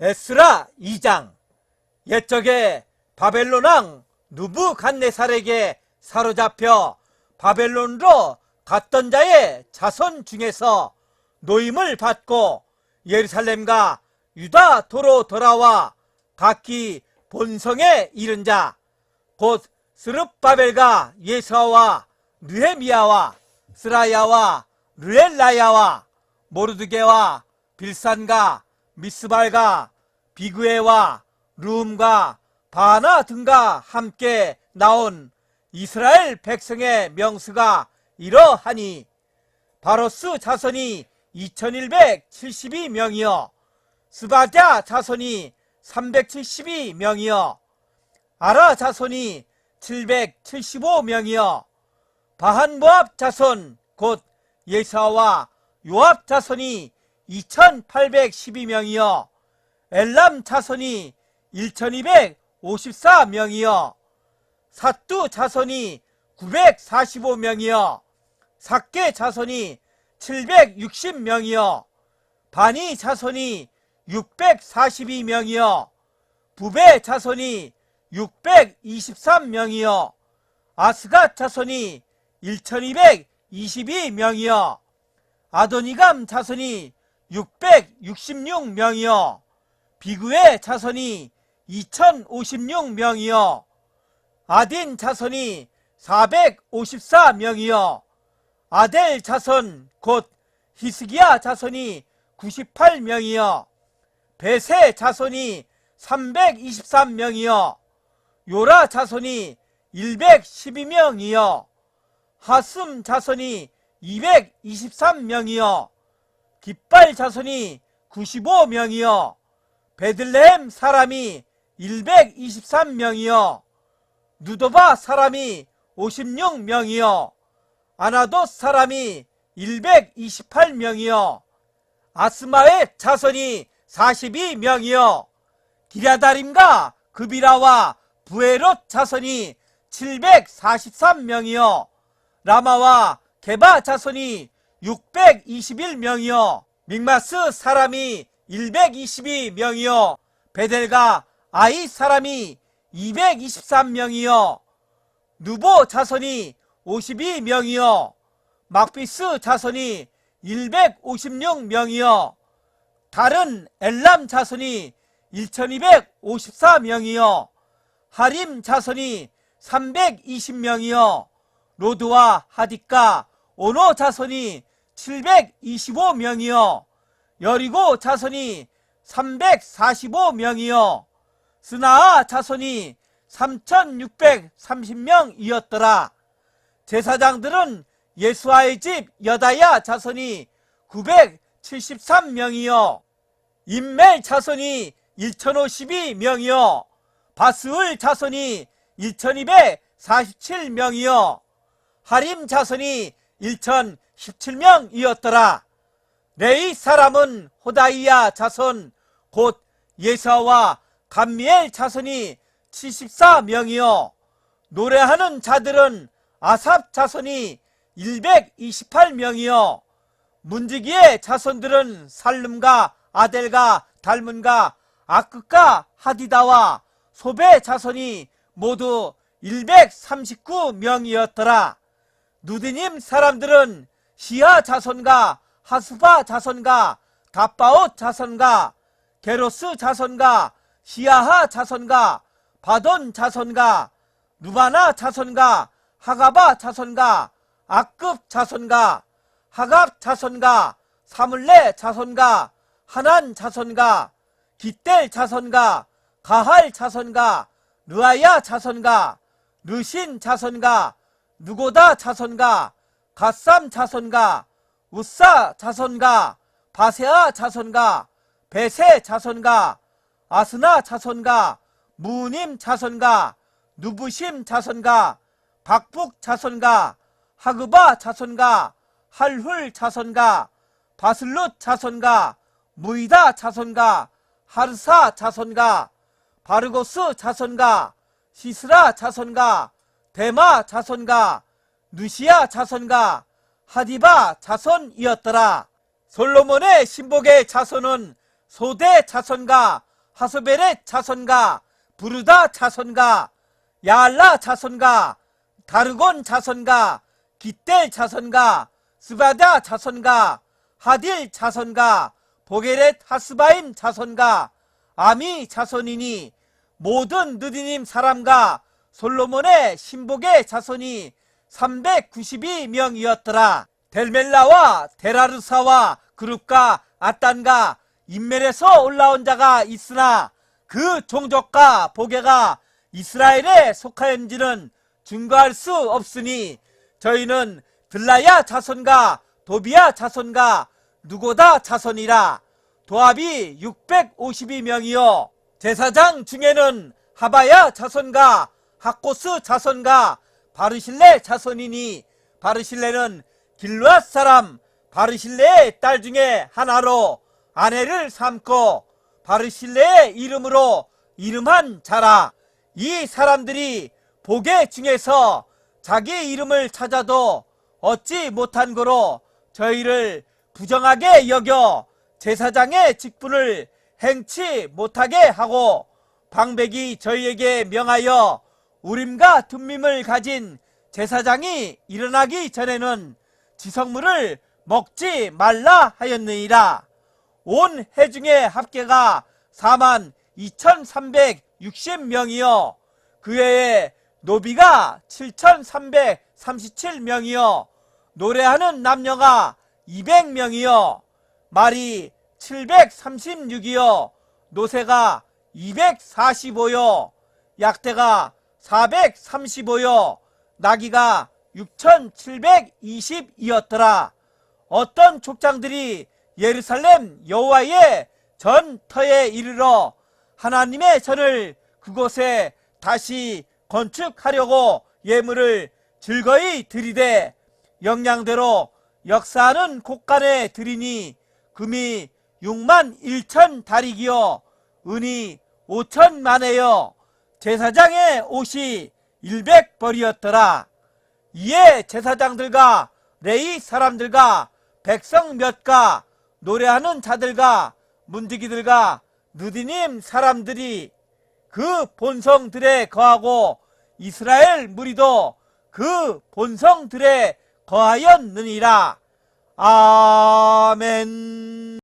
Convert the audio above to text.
에스라 2장 옛적에 바벨론 왕 누부갓네살에게 사로잡혀 바벨론으로 갔던 자의 자손 중에서 노임을 받고 예루살렘과 유다 도로 돌아와 각기 본성에 이른 자 곧 스룹바벨과 예수아와 느헤미야와 스라야와 르엘라야와 모르드게와 빌산과 미스발과 비그에와 룸과 바나 등과 함께 나온 이스라엘 백성의 명수가 이러하니 바로스 자손이 2172명이요 스바랴 자손이 372명이요 아라 자손이 775명이요 바한모압 자손 곧 예사와 요압 자손이 2812명이요. 엘람 자손이 1254명이요. 사뚜 자손이 945명이요. 삭게 자손이 760명이요. 바니 자손이 642명이요. 부베 자손이 623명이요. 아스갓 자손이 1222명이요. 아도니감 자손이 666명이요. 비구의 자손이 2056명이요. 아딘 자손이 454명이요. 아델 자손 곧 히스기야 자손이 98명이요. 베세 자손이 323명이요. 요라 자손이 112명이요. 하슴 자손이 223명이요 깃발 자손이 95명이요. 베들레헴 사람이 123명이요. 누도바 사람이 56명이요. 아나도 사람이 128명이요. 아스마의 자손이 42명이요. 기랴다림과 그비라와 부에롯 자손이 743명이요. 라마와 게바 자손이 621명이요. 믹마스 사람이 122명이요. 베델과 아이 사람이 223명이요. 누보 자손이 52명이요. 막비스 자손이 156명이요. 다른 엘람 자손이 1254명이요. 하림 자손이 320명이요. 로드와 하디카 오노 자손이 725명이요. 여리고 자손이 345명이요. 스나아 자손이 3630명이었더라. 제사장들은 예수아의 집 여다야 자손이 973명이요. 인멜 자손이 1052명이요. 바스울 자손이 1247명이요. 하림 자손이 1017명이었더라. 레이 사람은 호다이야 자손 곧 예사와 감미엘 자손이 74명이요. 노래하는 자들은 아삽 자손이 128명이요. 문지기의 자손들은 살름과 아델과 달문과 아크과 하디다와 소베 자손이 모두 139명이었더라 누디님 사람들은 시아 자손과 하수바 자손과 다바옷 자손과 게로스 자손과 시아하 자손과 바돈 자손과 누바나 자손과 하가바 자손과 악급 자손과 하갑 자손과 사물레 자손과 하난 자손과 깃델 자손과 가할 자손과 르아야 자손과 르신 자손과 누고다 자손과 갓삼 자손과 우사 자손과 바세아 자손과 베세 자손과 아스나 자손과 무님 자손과 누부심 자손과 박북 자손과 하그바 자손과 할훌 자손과 바슬룻 자손과 무이다 자손과 하르사 자손과 바르고스 자손과 시스라 자손과 데마 자손과 누시아 자손과 하디바 자손이었더라. 솔로몬의 신복의 자손은 소대 자손과 하소벨의 자손과 부르다 자손과 야알라 자손과 다르곤 자손과 기델 자손과 스바다 자손과 하딜 자손과 보게렛 하스바임 자손과 아미 자손이니 모든 느디님 사람과 솔로몬의 신복의 자손이 392명이었더라. 델멜라와 데라르사와 그룹과 아딴과 인멜에서 올라온 자가 있으나 그 종족과 보게가 이스라엘에 속하였는지는 증거할 수 없으니 저희는 들라야 자손과 도비야 자손과 누고다 자손이라 도합이 652명이요 제사장 중에는 하바야 자손과 학고스 자손과 바르실레 자손이니 바르실레는 길루앗 사람 바르실레의 딸 중에 하나로 아내를 삼고 바르실레의 이름으로 이름한 자라. 이 사람들이 보게 중에서 자기 이름을 찾아도 얻지 못한 거로 저희를 부정하게 여겨 제사장의 직분을 행치 못하게 하고 방백이 저희에게 명하여 우림과 둠밈을 가진 제사장이 일어나기 전에는 지성물을 먹지 말라 하였느니라. 온 해중의 합계가 4만 2360명이요. 그 외에 노비가 7337명이요. 노래하는 남녀가 200명이요. 말이 736이요. 노새가 245요. 약대가 435요. 나귀가 6720이었더라. 어떤 족장들이 예루살렘 여호와의 전터에 이르러 하나님의 전을 그곳에 다시 건축하려고 예물을 즐거이 드리되 영양대로 역사하는 곳간에 드리니 금이 6만 1천 다리기요 은이 5천 만에요 제사장의 옷이 100벌이었더라 이에 제사장들과 레이 사람들과 백성 몇가 노래하는 자들과 문지기들과 느디님 사람들이 그 본성들에 거하고 이스라엘 무리도 그 본성들에 거하였느니라. 아멘.